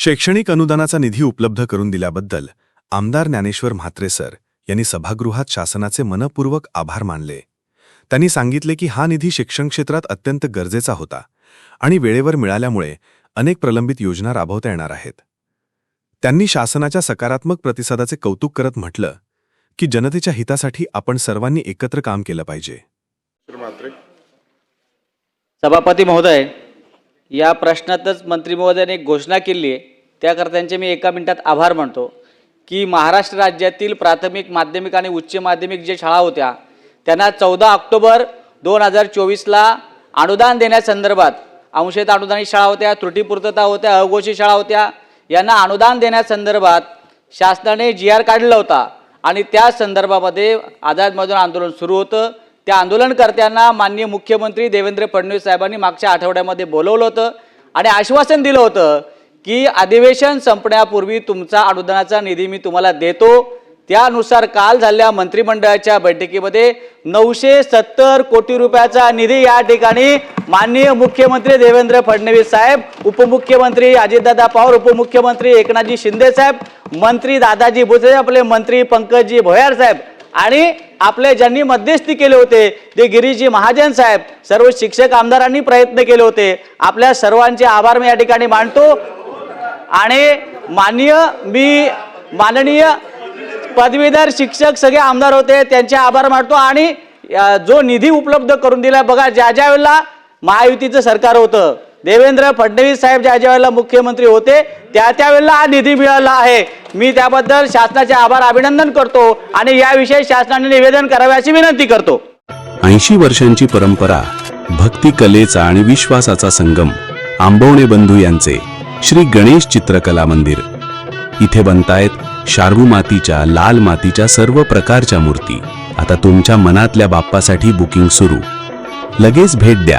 शैक्षणिक अनुदानाचा निधी उपलब्ध करून दिल्याबद्दल आमदार ज्ञानेश्वर म्हात्रे सर यांनी सभागृहात शासनाचे मनपूर्वक आभार मानले. त्यांनी सांगितले की हा निधी शिक्षण क्षेत्रात अत्यंत गरजेचा होता आणि वेळेवर मिळाल्यामुळे अनेक प्रलंबित योजना राबवता येणार आहेत. त्यांनी शासनाच्या सकारात्मक प्रतिसादाचे कौतुक करत म्हटलं की जनतेच्या हितासाठी आपण सर्वांनी एकत्र काम केलं पाहिजे. सभापती महोदय या प्रश्नातच मंत्री महोदयाने घोषणा केली आहे. त्याकरत्यांचे मी एका मिनिटात आभार मानतो की महाराष्ट्र राज्यातील प्राथमिक माध्यमिक आणि उच्च माध्यमिक जे शाळा होत्या त्यांना चौदा ऑक्टोबर दोन हजार चोवीसला अनुदान देण्यासंदर्भात अंशत अनुदानित शाळा होत्या त्रुटीपूर्तता होत्या अघोषित शाळा होत्या यांना अनुदान देण्यासंदर्भात शासनाने जी आर काढला होता आणि त्या संदर्भामध्ये आझाद मैदान आंदोलन सुरू होतं. त्या आंदोलनकर्त्यांना माननीय मुख्यमंत्री देवेंद्र फडणवीस साहेबांनी मागच्या आठवड्यामध्ये बोलवलं होतं आणि आश्वासन दिलं होतं की अधिवेशन संपण्यापूर्वी तुमचा अनुदानाचा निधी मी तुम्हाला देतो. त्यानुसार काल झालेल्या मंत्रिमंडळाच्या बैठकीमध्ये नऊशे सत्तर कोटी रुपयाचा निधी या ठिकाणी माननीय मुख्यमंत्री देवेंद्र फडणवीस साहेब उपमुख्यमंत्री अजितदादा पवार उपमुख्यमंत्री एकनाथजी शिंदे साहेब मंत्री दादाजी भुसे आपले मंत्री पंकजजी भोयार साहेब आणि आपले ज्यांनी मध्यस्थी केले होते ते गिरीजी महाजन साहेब सर्व शिक्षक आमदारांनी प्रयत्न केले होते. आपल्या सर्वांचे आभार मी या ठिकाणी मांडतो आणि माननीय मी माननीय पदवीधर शिक्षक सगळे आमदार होते त्यांचे आभार मानतो आणि जो निधी उपलब्ध करून दिला बघा ज्या ज्या वेळेला महायुतीचं सरकार होतं देवेंद्र फडणवीस साहेब ज्या ज्या वेळेला मुख्यमंत्री होते त्या त्यावेळेला हा निधी मिळाला आहे. मी त्याबद्दल शासनाचे आभार अभिनंदन करतो आणि याविषयी शासनाने निवेदन करावे अशी विनंती करतो. ऐंशी वर्षांची परंपरा भक्ती कलेचा आणि विश्वासाचा संगम आंबवणे बंधू यांचे. श्री गणेश चित्रकला मंदिर. इथे बनतायत शार्वू मातीच्या लाल मातीच्या सर्व प्रकारच्या मूर्ती. आता तुमच्या मनातल्या बाप्पासाठी बुकिंग सुरू. लगेच भेट द्या.